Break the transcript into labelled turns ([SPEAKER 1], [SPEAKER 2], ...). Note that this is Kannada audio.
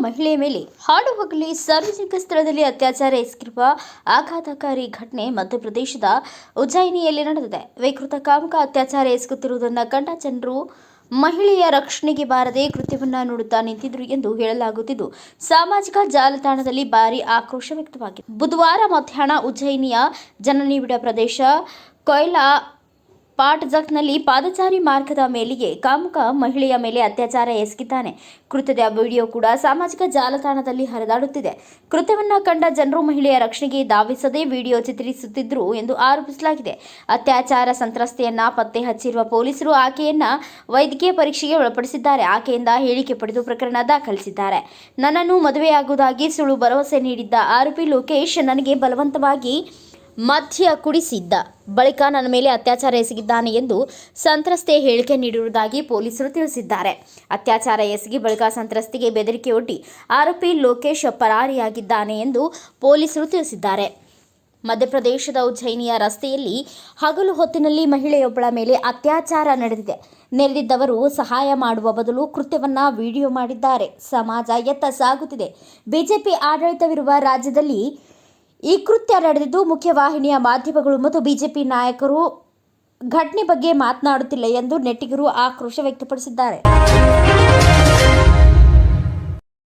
[SPEAKER 1] ಮಹಿಳೆಯ ಮೇಲೆ ಹಾಡು ಹಗಲಿ ಸಾರ್ವಜನಿಕ ಸ್ಥಳದಲ್ಲಿ ಅತ್ಯಾಚಾರ ಎಸಗಿರುವ ಆಘಾತಕಾರಿ ಘಟನೆ ಮಧ್ಯಪ್ರದೇಶದ ಉಜ್ಜಯಿನಿಯಲ್ಲಿ ನಡೆದಿದೆ. ವಿಕೃತ ಕಾಮಕ ಅತ್ಯಾಚಾರ ಎಸಗುತ್ತಿರುವುದನ್ನು ಕಂಡ ಜನರು ಮಹಿಳೆಯ ರಕ್ಷಣೆಗೆ ಬಾರದೆ ಕೃತ್ಯವನ್ನು ನೋಡುತ್ತಾ ನಿಂತಿದ್ರು ಎಂದು ಹೇಳಲಾಗುತ್ತಿದ್ದು, ಸಾಮಾಜಿಕ ಜಾಲತಾಣದಲ್ಲಿ ಭಾರಿ ಆಕ್ರೋಶ ವ್ಯಕ್ತವಾಗಿದೆ. ಬುಧವಾರ ಮಧ್ಯಾಹ್ನ ಉಜ್ಜಯಿನಿಯ ಜನನಿಬಿಡ ಪ್ರದೇಶ ಕೊಯ್ಲಾ ಪಾಟ್ಜಕ್ನಲ್ಲಿ ಪಾದಚಾರಿ ಮಾರ್ಗದ ಮೇಲೆಯೇ ಕಾಮುಕ ಮಹಿಳೆಯ ಮೇಲೆ ಅತ್ಯಾಚಾರ ಎಸಗಿದ್ದಾನೆ. ಕೃತ್ಯದ ವಿಡಿಯೋ ಕೂಡ ಸಾಮಾಜಿಕ ಜಾಲತಾಣದಲ್ಲಿ ಹರಿದಾಡುತ್ತಿದೆ. ಕೃತ್ಯವನ್ನ ಕಂಡ ಜನರು ಮಹಿಳೆಯ ರಕ್ಷಣೆಗೆ ಧಾವಿಸದೆ ವಿಡಿಯೋ ಚಿತ್ರಿಸುತ್ತಿದ್ದರು ಎಂದು ಆರೋಪಿಸಲಾಗಿದೆ. ಅತ್ಯಾಚಾರ ಸಂತ್ರಸ್ತೆಯನ್ನ ಪತ್ತೆ ಹಚ್ಚಿರುವ ಪೊಲೀಸರು ಆಕೆಯನ್ನ ವೈದ್ಯಕೀಯ ಪರೀಕ್ಷೆಗೆ ಒಳಪಡಿಸಿದ್ದಾರೆ. ಆಕೆಯಿಂದ ಹೇಳಿಕೆ ಪಡೆದು ಪ್ರಕರಣ ದಾಖಲಿಸಿದ್ದಾರೆ. ನನ್ನನ್ನು ಮದುವೆಯಾಗುವುದಾಗಿ ಸುಳ್ಳು ಭರವಸೆ ನೀಡಿದ್ದ ಆರೋಪಿ ಲೋಕೇಶ್ ನನಗೆ ಬಲವಂತವಾಗಿ ಮದ್ಯ ಕುಡಿಸಿದ್ದ. ಬಳಿಕ ನನ್ನ ಮೇಲೆ ಅತ್ಯಾಚಾರ ಎಸಗಿದ್ದಾನೆ ಎಂದು ಸಂತ್ರಸ್ತೆ ಹೇಳಿಕೆ ನೀಡಿರುವುದಾಗಿ ಪೊಲೀಸರು ತಿಳಿಸಿದ್ದಾರೆ. ಅತ್ಯಾಚಾರ ಎಸಗಿ ಬಳಿಕ ಸಂತ್ರಸ್ತಿಗೆ ಬೆದರಿಕೆ ಒಡ್ಡಿ ಆರೋಪಿ ಲೋಕೇಶ್ ಪರಾರಿಯಾಗಿದ್ದಾನೆ ಎಂದು ಪೊಲೀಸರು ತಿಳಿಸಿದ್ದಾರೆ. ಮಧ್ಯಪ್ರದೇಶದ ಉಜ್ಜಯಿನಿಯ ರಸ್ತೆಯಲ್ಲಿ ಹಗಲು ಹೊತ್ತಿನಲ್ಲಿ ಮಹಿಳೆಯೊಬ್ಬಳ ಮೇಲೆ ಅತ್ಯಾಚಾರ ನಡೆದಿದೆ. ನೆರೆದಿದ್ದವರು ಸಹಾಯ ಮಾಡುವ ಬದಲು ಕೃತ್ಯವನ್ನ ವಿಡಿಯೋ ಮಾಡಿದ್ದಾರೆ. ಸಮಾಜ ಎತ್ತ ಸಾಗುತ್ತಿದೆ. ಬಿಜೆಪಿ ಆಡಳಿತವಿರುವ ರಾಜ್ಯದಲ್ಲಿ ಈ ಕೃತ್ಯ ನಡೆದಿದ್ದು ಮುಖ್ಯವಾಹಿನಿಯ ಮಾಧ್ಯಮಗಳು ಮತ್ತು ಬಿಜೆಪಿ ನಾಯಕರು ಘಟನೆ ಬಗ್ಗೆ ಮಾತನಾಡುತ್ತಿಲ್ಲ ಎಂದು ನೆಟ್ಟಿಗರು ಆಕ್ರೋಶ ವ್ಯಕ್ತಪಡಿಸಿದ್ದಾರೆ.